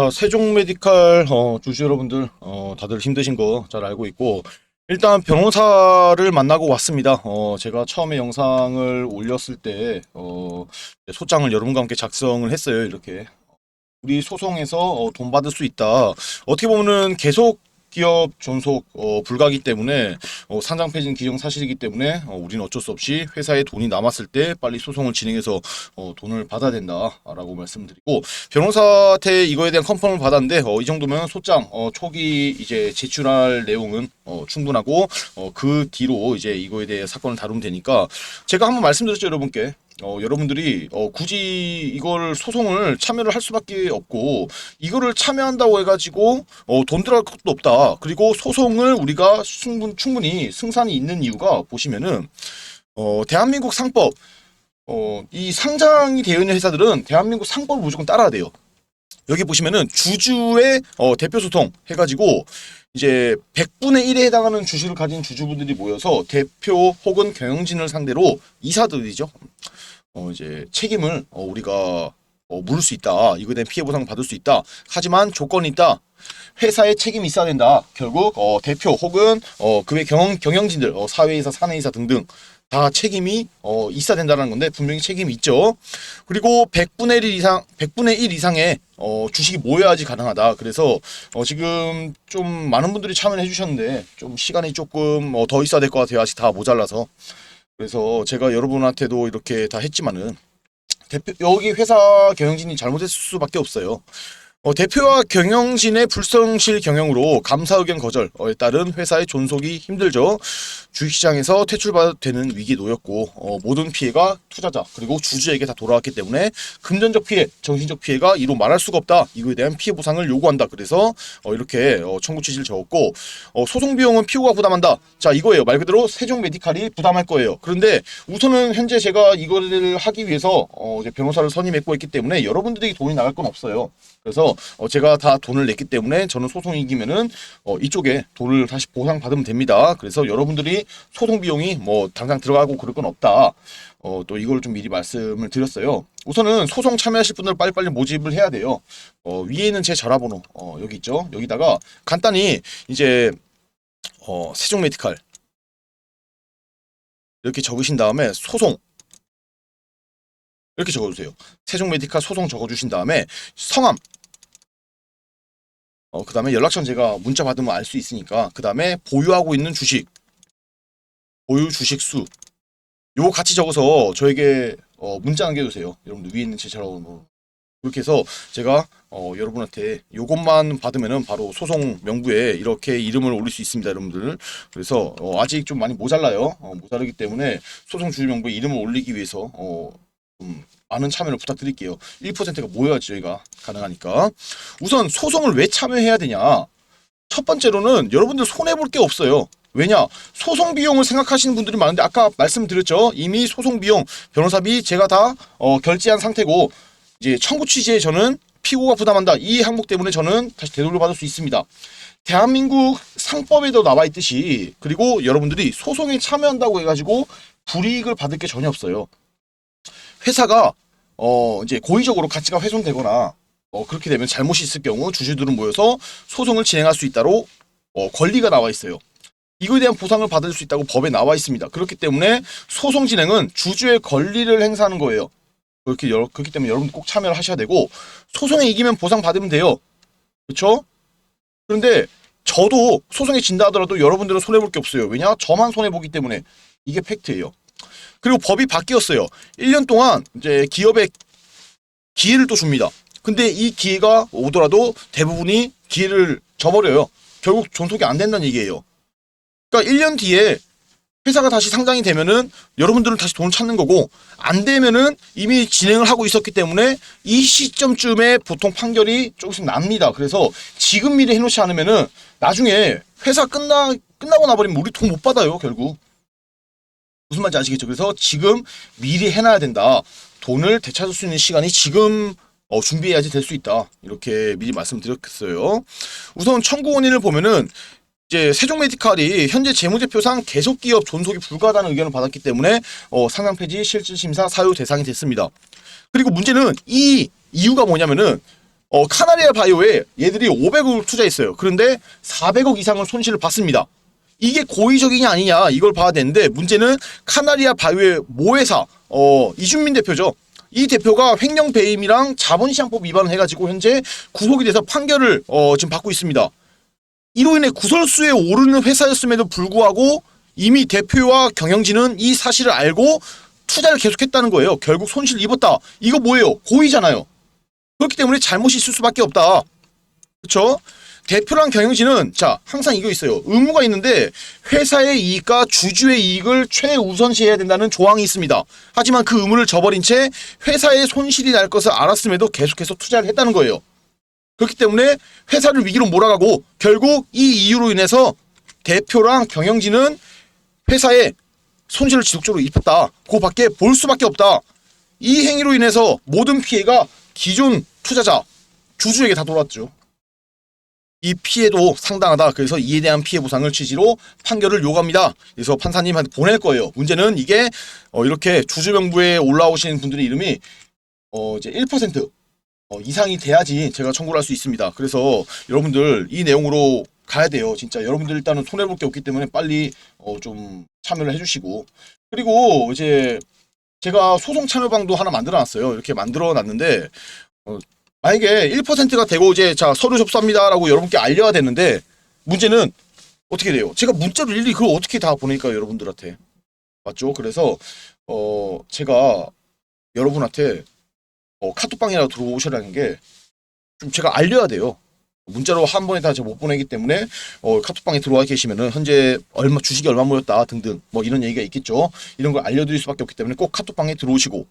자, 세종 메디칼 어, 주주 여러분들 어, 다들 힘드신 거 잘 알고 있고 일단 변호사를 만나고 왔습니다. 어, 제가 처음에 영상을 올렸을 때 어, 소장을 여러분과 함께 작성을 했어요. 이렇게 우리 소송에서 어, 돈 받을 수 있다. 어떻게 보면은 계속 기업 존속 어, 불가기 때문에 어, 상장 폐진 기정 사실이기 때문에 어, 우리는 어쩔 수 없이 회사에 돈이 남았을 때 빨리 소송을 진행해서 어, 돈을 받아야 된다라고 말씀드리고 변호사한테 이거에 대한 컨펌을 받았는데 어, 이 정도면 소장 어, 초기 이제 제출할 내용은 어, 충분하고 어, 그 뒤로 이제 이거에 대해 사건을 다루면 되니까 제가 한번 말씀드렸죠 여러분께 어, 여러분들이 어, 굳이 이걸 소송을 참여를 할 수밖에 없고 이거를 참여한다고 해가지고 어, 돈 들어갈 것도 없다. 그리고 소송을 우리가 충분, 충분히 승산이 있는 이유가 보시면은 어, 대한민국 상법 어, 이 상장이 되어 있는 회사들은 대한민국 상법을 무조건 따라야 돼요. 여기 보시면은 주주의 어, 대표 소통 해가지고 이제 100분의 1에 해당하는 주식을 가진 주주분들이 모여서 대표 혹은 경영진을 상대로 이사들이죠. 어, 이제 책임을 어, 우리가 어, 물을 수 있다. 이거에 대한 피해 보상 받을 수 있다. 하지만 조건이 있다. 회사에 책임이 있어야 된다. 결국 어, 대표 혹은 어, 그외 경영 경영진들, 어, 사회이사, 사내이사 등등 다 책임이 어, 있어야 된다는 건데 분명히 책임이 있죠. 그리고 100분의 1 이상, 100분의 1 이상의 어, 주식이 모여야지 가능하다. 그래서 어, 지금 좀 많은 분들이 참여해 주셨는데 좀 시간이 조금 어, 더 있어야 될 것 같아요. 아직 다 모자라서. 그래서 제가 여러분한테도 이렇게 다 했지만은 대표 여기 회사 경영진이 잘못했을 수밖에 없어요. 어, 대표와 경영진의 불성실 경영으로 감사 의견 거절에 따른 회사의 존속이 힘들죠. 주식시장에서 퇴출되는 위기에 놓였고 어, 모든 피해가 투자자 그리고 주주에게 다 돌아왔기 때문에 금전적 피해, 정신적 피해가 이로 말할 수가 없다. 이거에 대한 피해 보상을 요구한다. 그래서 어, 이렇게 어, 청구 취지를 적었고 어, 소송 비용은 피고가 부담한다. 자 이거예요. 말 그대로 세종 메디칼이 부담할 거예요. 그런데 우선은 현재 제가 이거를 하기 위해서 어, 변호사를 선임했고 있기 때문에 여러분들에게 돈이 나갈 건 없어요. 그래서 어, 제가 다 돈을 냈기 때문에 저는 소송 이기면은 어, 이쪽에 돈을 다시 보상 받으면 됩니다. 그래서 여러분들이 소송 비용이 뭐 당장 들어가고 그럴 건 없다. 어, 또 이걸 좀 미리 말씀을 드렸어요. 우선은 소송 참여하실 분들 빨리빨리 모집을 해야 돼요. 어, 위에 있는 제 전화번호 어, 여기 있죠. 여기다가 간단히 이제 어, 세종 메디칼 이렇게 적으신 다음에 소송 이렇게 적어주세요. 세종 메디칼 소송 적어주신 다음에 성함 어, 그 다음에 연락처는 제가 문자 받으면 알 수 있으니까 그 다음에 보유하고 있는 주식 보유 주식 수 요거 같이 적어서 저에게 어, 문자 남겨주세요. 여러분들 위에 있는 제 전화번호 그렇게 해서 제가 어, 여러분한테 요것만 받으면은 바로 소송 명부에 이렇게 이름을 올릴 수 있습니다, 여러분들. 그래서 어, 아직 좀 많이 모자라요. 어, 모자르기 때문에 소송 주주 명부에 이름을 올리기 위해서 어, 좀 많은 참여를 부탁드릴게요. 1%가 모여야지 저희가 가능하니까. 우선 소송을 왜 참여해야 되냐? 첫 번째로는 여러분들 손해 볼 게 없어요. 왜냐? 소송 비용을 생각하시는 분들이 많은데 아까 말씀드렸죠. 이미 소송 비용, 변호사비 제가 다 어, 결제한 상태고 이제 청구 취지에 저는 피고가 부담한다. 이 항목 때문에 저는 다시 되돌려 받을 수 있습니다. 대한민국 상법에도 나와 있듯이 그리고 여러분들이 소송에 참여한다고 해가지고 불이익을 받을 게 전혀 없어요. 회사가 어 이제 고의적으로 가치가 훼손되거나 어 그렇게 되면 잘못이 있을 경우 주주들은 모여서 소송을 진행할 수 있다로 어 권리가 나와 있어요. 이거에 대한 보상을 받을 수 있다고 법에 나와 있습니다. 그렇기 때문에 소송 진행은 주주의 권리를 행사하는 거예요. 그렇게 여, 그렇기 때문에 여러분 꼭 참여를 하셔야 되고 소송에 이기면 보상 받으면 돼요. 그렇죠? 그런데 저도 소송에 진다 하더라도 여러분들은 손해 볼 게 없어요. 왜냐? 저만 손해 보기 때문에 이게 팩트예요. 그리고 법이 바뀌었어요. 1년 동안 이제 기업에 기회를 또 줍니다. 근데 이 기회가 오더라도 대부분이 기회를 저버려요. 결국 존속이 안 된다는 얘기예요. 그러니까 1년 뒤에 회사가 다시 상장이 되면은 여러분들은 다시 돈을 찾는 거고 안 되면은 이미 진행을 하고 있었기 때문에 이 시점쯤에 보통 판결이 조금씩 납니다. 그래서 지금 미리 해놓지 않으면은 나중에 회사 끝나 끝나고 나버리면 우리 돈 못 받아요 결국. 무슨 말인지 아시겠죠? 그래서 지금 미리 해놔야 된다. 돈을 되찾을 수 있는 시간이 지금 어, 준비해야지 될 수 있다. 이렇게 미리 말씀드렸겠어요. 우선 청구 원인을 보면은 이제 세종 메디칼이 현재 재무제표상 계속 기업 존속이 불가하다는 의견을 받았기 때문에 어, 상장 폐지 실질 심사 사유 대상이 됐습니다. 그리고 문제는 이 이유가 뭐냐면은 어, 카나리아 바이오에 얘들이 500억을 투자했어요. 그런데 400억 이상을 손실을 봤습니다. 이게 고의적이냐 아니냐 이걸 봐야 되는데 문제는 카나리아 바이오의 모회사 어, 이준민 대표죠. 이 대표가 횡령 배임이랑 자본시장법 위반을 해가지고 현재 구속이 돼서 판결을 어, 지금 받고 있습니다. 이로 인해 구설수에 오르는 회사였음에도 불구하고 이미 대표와 경영진은 이 사실을 알고 투자를 계속했다는 거예요. 결국 손실을 입었다. 이거 뭐예요? 고의잖아요. 그렇기 때문에 잘못이 있을 수밖에 없다. 그렇죠? 대표랑 경영진은 자 항상 이거 있어요. 의무가 있는데 회사의 이익과 주주의 이익을 최우선시해야 된다는 조항이 있습니다. 하지만 그 의무를 저버린 채 회사의 손실이 날 것을 알았음에도 계속해서 투자를 했다는 거예요. 그렇기 때문에 회사를 위기로 몰아가고 결국 이 이유로 인해서 대표랑 경영진은 회사에 손실을 지속적으로 입혔다. 그 밖에 볼 수밖에 없다. 이 행위로 인해서 모든 피해가 기존 투자자 주주에게 다 돌아왔죠. 이 피해도 상당하다. 그래서 이에 대한 피해 보상을 취지로 판결을 요구합니다. 그래서 판사님한테 보낼 거예요. 문제는 이게 어, 이렇게 주주 명부에 올라오신 분들의 이름이 어, 이제 1% 어, 이상이 돼야지 제가 청구를 할 수 있습니다. 그래서 여러분들 이 내용으로 가야 돼요. 진짜 여러분들 일단은 손해 볼 게 없기 때문에 빨리 어, 좀 참여를 해주시고 그리고 이제 제가 소송 참여방도 하나 만들어놨어요. 이렇게 만들어놨는데 어, 만약에 1%가 되고 이제 자 서류 접수합니다라고 여러분께 알려야 되는데 문제는 어떻게 돼요? 제가 문자로 일일이 그걸 어떻게 다 보낼까요, 여러분들한테? 맞죠? 그래서 어 제가 여러분한테 어, 카톡방이라도 들어오시라는 게 좀 제가 알려야 돼요. 문자로 한 번에 다 제가 못 보내기 때문에 어, 카톡방에 들어와 계시면은 현재 얼마 주식이 얼마 모였다 등등 뭐 이런 얘기가 있겠죠. 이런 걸 알려드릴 수밖에 없기 때문에 꼭 카톡방에 들어오시고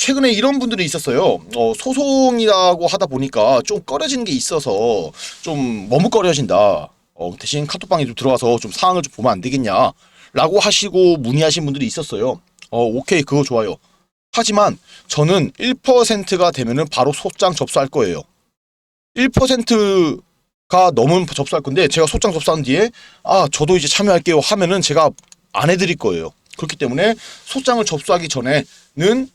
최근에 이런 분들이 있었어요. 어, 소송이라고 하다 보니까 좀 꺼려지는 게 있어서 좀 머뭇거려진다. 어, 대신 카톡방에 좀 들어와서 좀 상황을 좀 보면 안 되겠냐. 라고 하시고 문의하신 분들이 있었어요. 어, 오케이, 그거 좋아요. 하지만 저는 1%가 되면은 바로 소장 접수할 거예요. 1%가 넘으면 접수할 건데 제가 소장 접수한 뒤에 아, 저도 이제 참여할게요 하면은 제가 안 해드릴 거예요. 그렇기 때문에 소장을 접수하기 전에는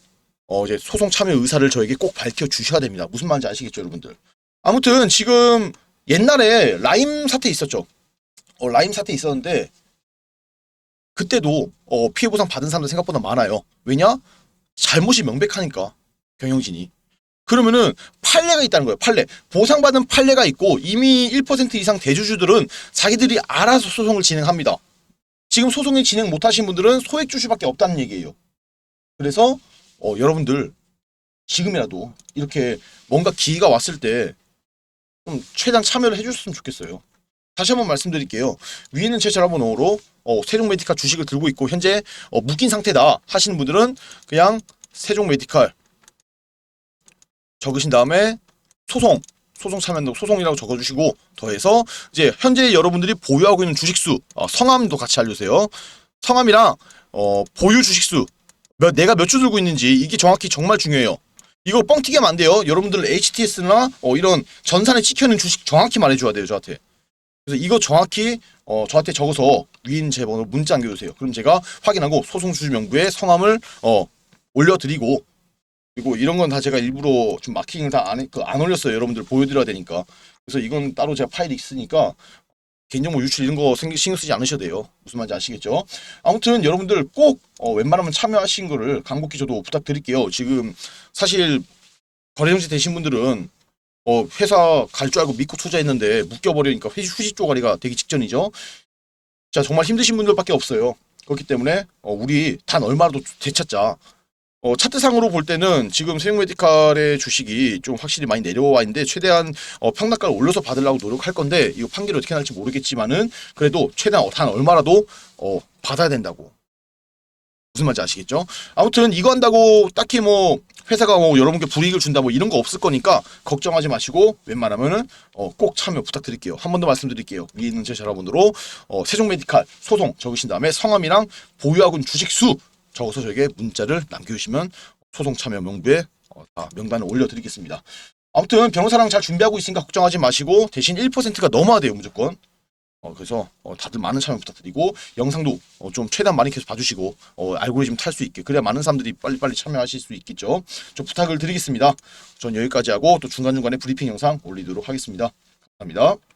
어 이제 소송 참여 의사를 저에게 꼭 밝혀 주셔야 됩니다. 무슨 말인지 아시겠죠, 여러분들? 아무튼 지금 옛날에 라임 사태 있었죠. 어 라임 사태 있었는데 그때도 어 피해 보상 받은 사람들 생각보다 많아요. 왜냐? 잘못이 명백하니까 경영진이. 그러면은 판례가 있다는 거예요. 판례. 보상받은 판례가 있고 이미 1% 이상 대주주들은 자기들이 알아서 소송을 진행합니다. 지금 소송을 진행 못하신 분들은 소액 주주밖에 없다는 얘기예요. 그래서 어, 여러분들 지금이라도 이렇게 뭔가 기회가 왔을 때 좀 최대한 참여를 해주셨으면 좋겠어요. 다시 한번 말씀드릴게요. 위에는 제 전화번호로 어, 세종 메디칼 주식을 들고 있고 현재 어, 묶인 상태다 하시는 분들은 그냥 세종 메디칼 적으신 다음에 소송 소송 참여한다고 소송이라고 적어주시고 더해서 이제 현재 여러분들이 보유하고 있는 주식수 어, 성함도 같이 알려주세요. 성함이랑 어, 보유 주식수 몇, 내가 몇 주 들고 있는지 이게 정확히 정말 중요해요. 이거 뻥튀기 하면 안 돼요. 여러분들 HTS나 어, 이런 전산에 찍혀있는 주식 정확히 말해줘야 돼요, 저한테. 그래서 이거 정확히 어, 저한테 적어서 위인 제 번호 문자 남겨주세요. 그럼 제가 확인하고 소송 주주 명부에 성함을 어, 올려드리고 그리고 이런 건 다 제가 일부러 좀 마킹을 다안 그 안 올렸어요. 여러분들 보여드려야 되니까. 그래서 이건 따로 제가 파일이 있으니까 개인정보 유출 이런 거 신경 쓰지 않으셔도 돼요. 무슨 말인지 아시겠죠? 아무튼 여러분들 꼭 어, 웬만하면 참여하신 거를 간곡히 저도 부탁드릴게요. 지금 사실 거래정지 되신 분들은 어, 회사 갈 줄 알고 믿고 투자했는데 묶여버리니까 휴지 쪼가리가 되기 직전이죠. 자 정말 힘드신 분들밖에 없어요. 그렇기 때문에 어, 우리 단 얼마라도 되찾자. 어, 차트상으로 볼 때는 지금 세용메디칼의 주식이 좀 확실히 많이 내려와 있는데 최대한 어, 평단가를 올려서 받으려고 노력할 건데 이거 판결이 어떻게 날지 모르겠지만은 그래도 최대한 단 얼마라도 어, 받아야 된다고. 무슨 말인지 아시겠죠? 아무튼 이거 한다고 딱히 뭐 회사가 뭐 여러분께 불이익을 준다 뭐 이런 거 없을 거니까 걱정하지 마시고 웬만하면은 어, 꼭 참여 부탁드릴게요. 한 번 더 말씀드릴게요. 위에 있는 제 전화번호로 어, 세종메디칼 소송 적으신 다음에 성함이랑 보유하고 있는 주식 수 적어서 저에게 문자를 남겨주시면 소송 참여 명부에 어, 다 명단을 올려드리겠습니다. 아무튼 변호사랑 잘 준비하고 있으니까 걱정하지 마시고 대신 1%가 넘어야 돼요 무조건. 어, 그래서 어, 다들 많은 참여 부탁드리고 영상도 어, 좀 최대한 많이 계속 봐주시고 어, 알고리즘 탈 수 있게 그래야 많은 사람들이 빨리빨리 참여하실 수 있겠죠. 좀 부탁을 드리겠습니다. 전 여기까지 하고 또 중간중간에 브리핑 영상 올리도록 하겠습니다. 감사합니다.